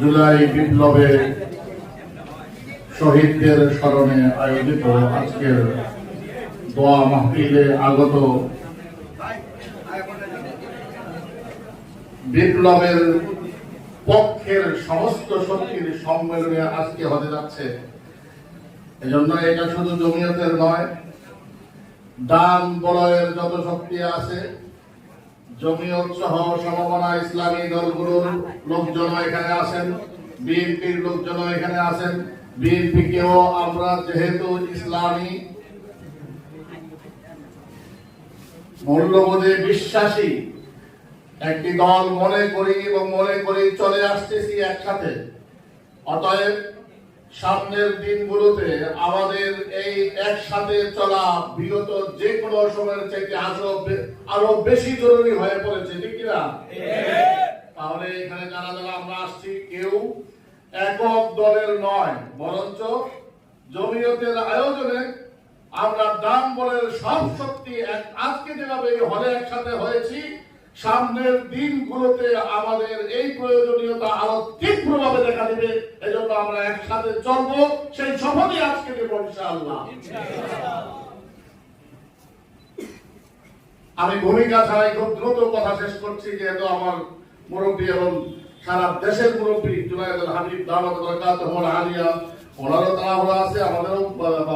জুলাই বিপ্লবে শহীদদের স্মরণে আয়োজিত আজকের দোয়া মাহফিলে আগত বিপ্লবের পক্ষের সমস্ত শক্তির সম্মেলনে আজকে হতে যাচ্ছে। এজন্য এটা শুধু জমিয়তের নয় দান বলয়ের যত শক্তি আছে জমিয়ত সহ ইসলামী দলগুলোর লোকজন এখানে বিএনপির লোকজন এখানে আমরা যেহেতু ইসলামী মূল্যবোধে বিশ্বাসী, একটি দল মনে করি এবং মনে করি চলে আসতেছি একসাথে। অতএব সামনের দিনগুলোতে আমাদের এই একসাথে চলা বিগত যে কোনো সময়ের থেকে আরও আরও বেশি জরুরি হয়ে পড়েছে, ঠিক কিনা? তাহলে এখানে যারা যারা আমরা আসছি, কেউ একক দলের নয়, বরঞ্চ জমিয়তের আয়োজনে আমরা দাম বলের সব শক্তি আজকে যেভাবে হলে একসাথে হয়েছি সামনের দিনগুলোতে আমাদের এই প্রয়োজনীয়তা আরও তীব্রভাবে দেখা দিবে, এজন্য আমরা একসাথে চলবো। সেই শপথই আজকে নেব ইনশাআল্লাহ। আমি ভূমিকা ছাড়াই খুব দ্রুত কথা শেষ করছি, যেহেতু আমার মুরব্বী এবং সারা দেশের মুরব্বী, জুনায়দুল হাবিব দাওয়াত বরকাত আলিয়া ওনারও তাড়াহুড়া আছে, আমাদেরও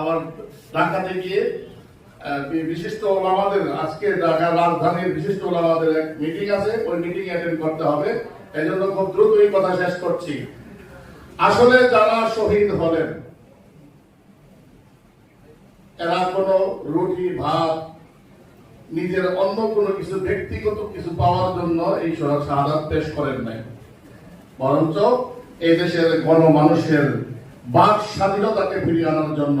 আমার ঢাকাতে গিয়ে বিশিষ্ট ওলামাদের, আজকে ঢাকার রাজধানীর বিশিষ্ট ওলামাদের এক মিটিং আছে, ওই মিটিং অ্যাটেন্ড করতে হবে। এই জন্য খুব দ্রুত এই কথা শেষ করছি। আসলে যারা শহীদ হলেন, এরা রুটি, ভাত, নিজের অন্য কোনো কিছু, ব্যক্তিগত কিছু পাওয়ার জন্য এই শাহাদাত পেশ করেন নাই। বরঞ্চ এই দেশের গণমানুষের বাক স্বাধীনতাকে ফিরিয়ে আনার জন্য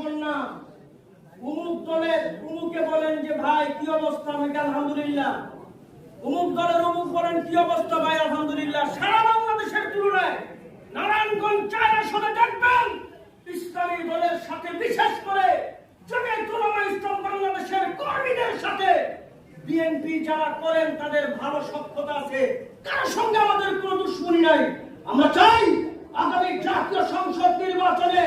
দুশ্মন না। উমুক দলের উমুকে বলেন যে, ভাই, কি অবস্থা? আমি আলহামদুলিল্লাহ। উমুক দলের উমুক বলেন, কি অবস্থা? ভাই, আলহামদুলিল্লাহ। সারা বাংলাদেশের তুলনায় নারায়ণগঞ্জ চার আসনে দেখবেন, ইসলামী দলের সাথে, বিশেষ করে জমিয়ত উলামা ইসলাম বাংলাদেশের কর্মীদের সাথে। বিএনপি যারা করেন, তাদের ভালো সক্ষতা আছে। কার সঙ্গে আমাদের কোনো দুশ্মনী নাই। আমরা চাই আগামী জাতীয় সংসদ নির্বাচনে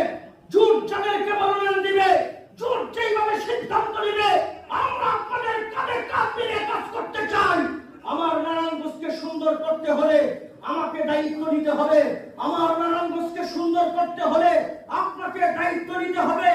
সুন্দর করতে হলে আমাকে দায়িত্ব নিতে হবে। আমার নারায়ণগঞ্জকে সুন্দর করতে হলে আপনাকে দায়িত্ব নিতে হবে।